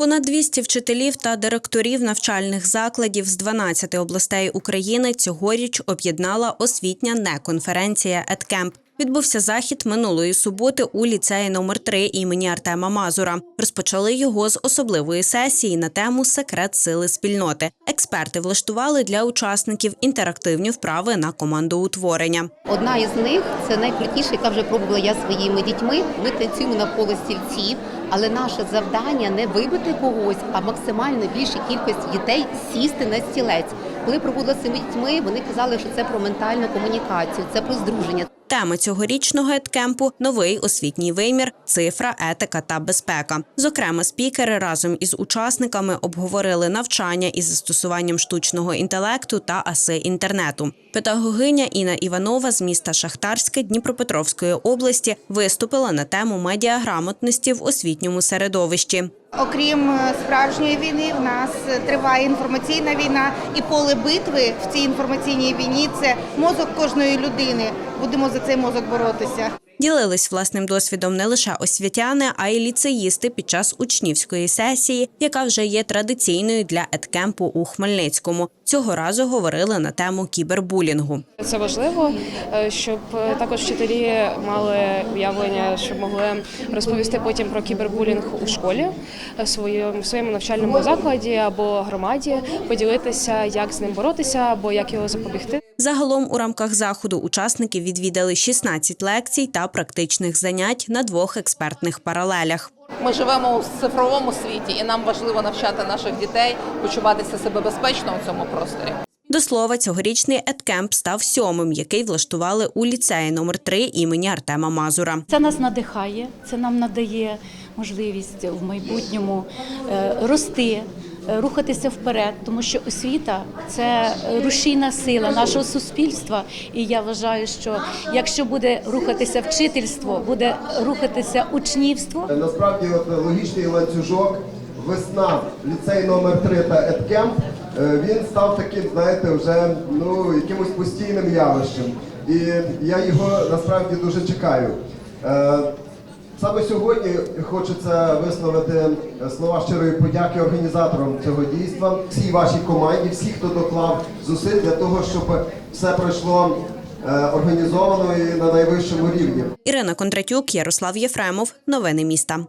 Понад 200 вчителів та директорів навчальних закладів з 12 областей України цьогоріч об'єднала освітня неконференція «Едкемп». Відбувся захід минулої суботи у ліцеї номер 3 імені Артема Мазура. Розпочали його з особливої сесії на тему Секрет сили спільноти. Експерти влаштували для учасників інтерактивні вправи на командоутворення. Одна із них це найкрутіша, яка вже пробувала я своїми дітьми. Ми танцюємо навколо стільців, але наше завдання не вибити когось, а максимально більшій кількості дітей сісти на стілець. Коли проводила з цими дітьми, вони казали, що це про ментальну комунікацію, це про здруження. Тема цьогорічного еткемпу новий освітній вимір, цифра, етика та безпека. Зокрема, спікери разом із учасниками обговорили навчання із застосуванням штучного інтелекту та аси інтернету. Педагогиня Інна Іванова з міста Шахтарське Дніпропетровської області виступила на тему медіаграмотності в освітньому середовищі. Окрім е, справжньої війни, в нас триває інформаційна війна, і поле битви в цій інформаційній війні це мозок кожної людини. Будемо за цей мозок боротися. Ділились власним досвідом не лише освітяни, а й ліцеїсти під час учнівської сесії, яка вже є традиційною для еткемпу у Хмельницькому. Цього разу говорили на тему кібербулінгу. Це важливо, е, щоб е, також вчителі мали уявлення, щоб могли розповісти потім про кібербулінг у школі е, в своєму навчальному закладі або громаді, поділитися, як з ним боротися або як його запобігти. Загалом у рамках заходу учасники відвідали 16 лекцій та практичних занять на двох експертних паралелях. Ми живемо у цифровому світі, і нам важливо навчати наших дітей почуватися себе безпечно у цьому просторі. До слова, цьогорічний еткемп став сьомим, який влаштували у ліцеї номер 3 імені Артема Мазура. Це нас надихає, це нам надає можливість в майбутньому е, рости, рухатися вперед, тому що освіта це рушійна сила нашого суспільства. І я вважаю, що якщо буде рухатися вчительство, буде рухатися учнівство, Насправді, от логічний ланцюжок, весна, ліцей номер 3 та Едкемп, е, він став таким, знаєте, вже ну, якимось постійним явищем. І я його насправді дуже чекаю. Саме сьогодні хочеться висловити слова щирої подяки організаторам цього дійства, всій вашій команді, всі, хто доклав зусиль для того, щоб все пройшло е, організовано і на найвищому рівні. Ірина Кондратюк, Ярослав Єфремов. Новини міста.